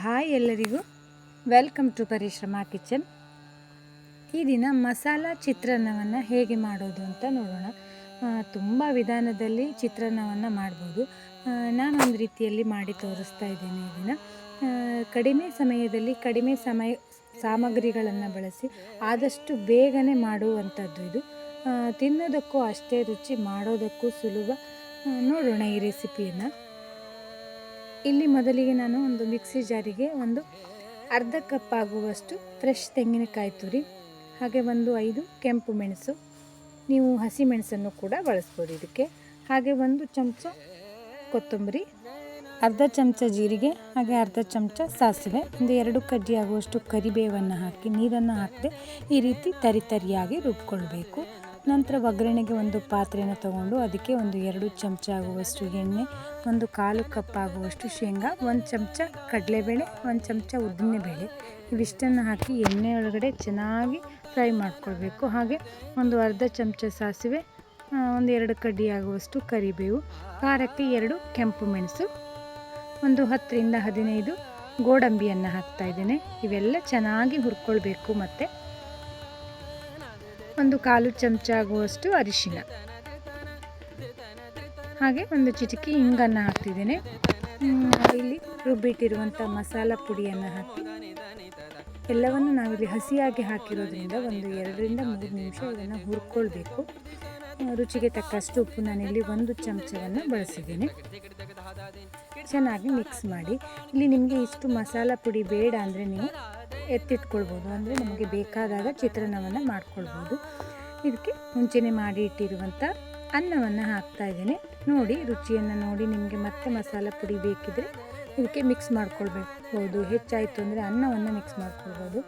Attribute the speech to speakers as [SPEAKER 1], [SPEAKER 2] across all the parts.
[SPEAKER 1] Hi ಎಲ್ಲರಿಗೂ. Welcome to ಪರಿಶ್ರಮ kitchen ಈ ದಿನ ಮಸಾಲ ಚಿತ್ರಾನ್ನವನ್ನು ಹೇಗೆ ಮಾಡೋದು ಅಂತ ನೋಡೋಣ. ತುಂಬ ವಿಧಾನದಲ್ಲಿ ಚಿತ್ರಾನ್ನವನ್ನು ಮಾಡ್ಬೋದು. ನಾನೊಂದು ರೀತಿಯಲ್ಲಿ ಮಾಡಿ ತೋರಿಸ್ತಾ ಇದ್ದೇನೆ ಈ ದಿನ. ಕಡಿಮೆ ಸಮಯದಲ್ಲಿ ಕಡಿಮೆ ಸಮಯ, ಸಾಮಗ್ರಿಗಳನ್ನು ಬಳಸಿ ಆದಷ್ಟು ಬೇಗನೆ ಮಾಡುವಂಥದ್ದು ಇದು. ತಿನ್ನೋದಕ್ಕೂ ಅಷ್ಟೇ ರುಚಿ, ಮಾಡೋದಕ್ಕೂ ಸುಲಭ. ನೋಡೋಣ ಈ ರೆಸಿಪಿಯನ್ನು. ಇಲ್ಲಿ ಮೊದಲಿಗೆ ನಾನು ಒಂದು ಮಿಕ್ಸಿ ಜಾರಿಗೆ ಒಂದು ಅರ್ಧ ಕಪ್ ಆಗುವಷ್ಟು ಫ್ರೆಶ್ ತೆಂಗಿನಕಾಯಿ ತುರಿ, ಹಾಗೆ ಒಂದು ಐದು ಕೆಂಪು ಮೆಣಸು, ನೀವು ಹಸಿ ಮೆಣಸನ್ನು ಕೂಡ ಬಳಸ್ಬೋದು ಇದಕ್ಕೆ. ಹಾಗೆ ಒಂದು ಚಮಚ ಕೊತ್ತಂಬರಿ, ಅರ್ಧ ಚಮಚ ಜೀರಿಗೆ, ಹಾಗೆ ಅರ್ಧ ಚಮಚ ಸಾಸಿವೆ, ಒಂದು ಎರಡು ಕಡ್ಡಿ ಆಗುವಷ್ಟು ಕರಿಬೇವನ್ನು ಹಾಕಿ ನೀರನ್ನು ಹಾಕದೆ ಈ ರೀತಿ ತರಿತರಿಯಾಗಿ ರುಬ್ಕೊಳ್ಬೇಕು. ನಂತರ ಒಗ್ಗರಣೆಗೆ ಒಂದು ಪಾತ್ರೆಯನ್ನು ತಗೊಂಡು ಅದಕ್ಕೆ ಒಂದು ಎರಡು ಚಮಚ ಆಗುವಷ್ಟು ಎಣ್ಣೆ, ಒಂದು ಕಾಲು ಕಪ್ ಆಗುವಷ್ಟು ಶೇಂಗಾ, ಒಂದು ಚಮಚ ಕಡಲೆಬೇಳೆ, ಒಂದು ಚಮಚ ಉದ್ದಿನಬೇಳೆ. ಇವಿಷ್ಟನ್ನು ಹಾಕಿ ಎಣ್ಣೆ ಒಳಗಡೆ ಚೆನ್ನಾಗಿ ಫ್ರೈ ಮಾಡ್ಕೊಳ್ಬೇಕು. ಹಾಗೆ ಒಂದು ಅರ್ಧ ಚಮಚ ಸಾಸಿವೆ ಒಂದು ಎರಡು ಕಡ್ಡಿ ಆಗುವಷ್ಟು ಕರಿಬೇವು, ಖಾರಕ್ಕೆ ಎರಡು ಕೆಂಪು ಮೆಣಸು, ಒಂದು ಹತ್ತರಿಂದ ಹದಿನೈದು ಗೋಡಂಬಿಯನ್ನು ಹಾಕ್ತಾ ಇದ್ದೇನೆ. ಇವೆಲ್ಲ ಚೆನ್ನಾಗಿ ಹುರ್ಕೊಳ್ಬೇಕು ಮತ್ತು. ಒಂದು ಕಾಲು ಚಮಚ ಆಗುವಷ್ಟು ಅರಿಶಿನ ಹಾಗೆ ಒಂದು ಚಿಟಕಿ ಹಿಂಗನ್ನು ಹಾಕ್ತಿದ್ದೇನೆ. ಇಲ್ಲಿ ರುಬ್ಬಿಟ್ಟಿರುವಂಥ ಮಸಾಲ ಪುಡಿಯನ್ನು ಹಾಕಿ, ಎಲ್ಲವನ್ನು ನಾವಿಲ್ಲಿ ಹಸಿಯಾಗಿ ಹಾಕಿರೋದ್ರಿಂದ ಒಂದು ಎರಡರಿಂದ ಮೂರು ನಿಮಿಷ ಇದನ್ನು ಹುರ್ಕೊಳ್ಬೇಕು. ರುಚಿಗೆ ತಕ್ಕಷ್ಟು ಉಪ್ಪು ನಾನಿಲ್ಲಿ ಒಂದು ಚಮಚವನ್ನು ಬಳಸಿದ್ದೇನೆ. ಚೆನ್ನಾಗಿ ಮಿಕ್ಸ್ ಮಾಡಿ. ಇಲ್ಲಿ ನಿಮಗೆ ಇಷ್ಟು ಮಸಾಲ ಪುಡಿ ಬೇಡ ಅಂದರೆ ನೀವು ಎತ್ತಿಟ್ಕೊಳ್ಬೋದು. ಅಂದರೆ ನಮಗೆ ಬೇಕಾದಾಗ ಚಿತ್ರಾನ್ನವನ್ನು ಮಾಡ್ಕೊಳ್ಬೋದು. ಇದಕ್ಕೆ ಮುಂಚೆನೆ ಮಾಡಿ ಇಟ್ಟಿರುವಂಥ ಅನ್ನವನ್ನು ಹಾಕ್ತಾ ಇದ್ದೀನಿ. ನೋಡಿ, ರುಚಿಯನ್ನು ನೋಡಿ ನಿಮಗೆ ಮತ್ತೆ ಮಸಾಲ ಪುಡಿ ಬೇಕಿದ್ರೆ ಇದಕ್ಕೆ ಮಿಕ್ಸ್ ಮಾಡ್ಕೊಳ್ಬೇಕು ಹೆಚ್ಚಾಯಿತು ಅಂದರೆ ಅನ್ನವನ್ನು ಮಿಕ್ಸ್ ಮಾಡ್ಕೊಳ್ಬೋದು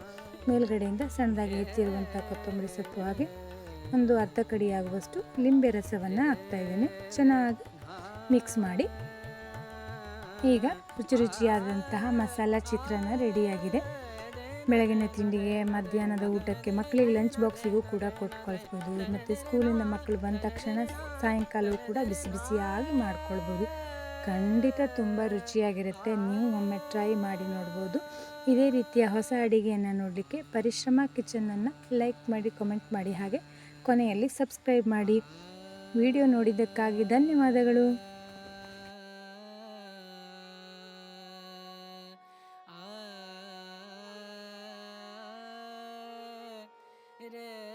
[SPEAKER 1] ಮೇಲ್ಗಡೆಯಿಂದ ಸಣ್ಣದಾಗಿ ಹೆಚ್ಚಿರುವಂಥ ಕೊತ್ತಂಬರಿ ಸೊಪ್ಪು ಹಾಗೆ ಒಂದು ಅರ್ಧ ಕಡಿ ಆಗುವಷ್ಟು ಲಿಂಬೆ ರಸವನ್ನು ಹಾಕ್ತಾ ಇದ್ದೇನೆ. ಚೆನ್ನಾಗಿ ಮಿಕ್ಸ್ ಮಾಡಿ. ಈಗ ರುಚಿ ರುಚಿಯಾದಂತಹ ಮಸಾಲ ಚಿತ್ರಾನ್ನ ರೆಡಿಯಾಗಿದೆ ಬೆಳಗಿನ ತಿಂಡಿಗೆ ಮಧ್ಯಾಹ್ನದ ಊಟಕ್ಕೆ ಮಕ್ಕಳಿಗೆ ಲಂಚ್ ಬಾಕ್ಸಿಗೂ ಕೂಡ ಕೊಟ್ಟು ಕಳಿಸ್ಬೋದು. ಮತ್ತು ಸ್ಕೂಲಿಂದ ಮಕ್ಕಳು ಬಂದ ತಕ್ಷಣ ಸಾಯಂಕಾಲವೂ ಕೂಡ ಬಿಸಿ ಬಿಸಿಯಾಗಿ ಮಾಡ್ಕೊಳ್ಬೋದು. ಖಂಡಿತ ತುಂಬ ರುಚಿಯಾಗಿರುತ್ತೆ. ನೀವು ಒಮ್ಮೆ ಟ್ರೈ ಮಾಡಿ ನೋಡ್ಬೋದು. ಇದೇ ರೀತಿಯ ಹೊಸ ಅಡಿಗೆಯನ್ನು ನೋಡಲಿಕ್ಕೆ ಪರಿಶ್ರಮ ಕಿಚನನ್ನು ಲೈಕ್ ಮಾಡಿ ಕಮೆಂಟ್ ಮಾಡಿ. ಹಾಗೆ ಕೊನೆಯಲ್ಲಿ ಸಬ್ಸ್ಕ್ರೈಬ್ ಮಾಡಿ ವಿಡಿಯೋ ನೋಡಿದ್ದಕ್ಕಾಗಿ ಧನ್ಯವಾದಗಳು
[SPEAKER 2] re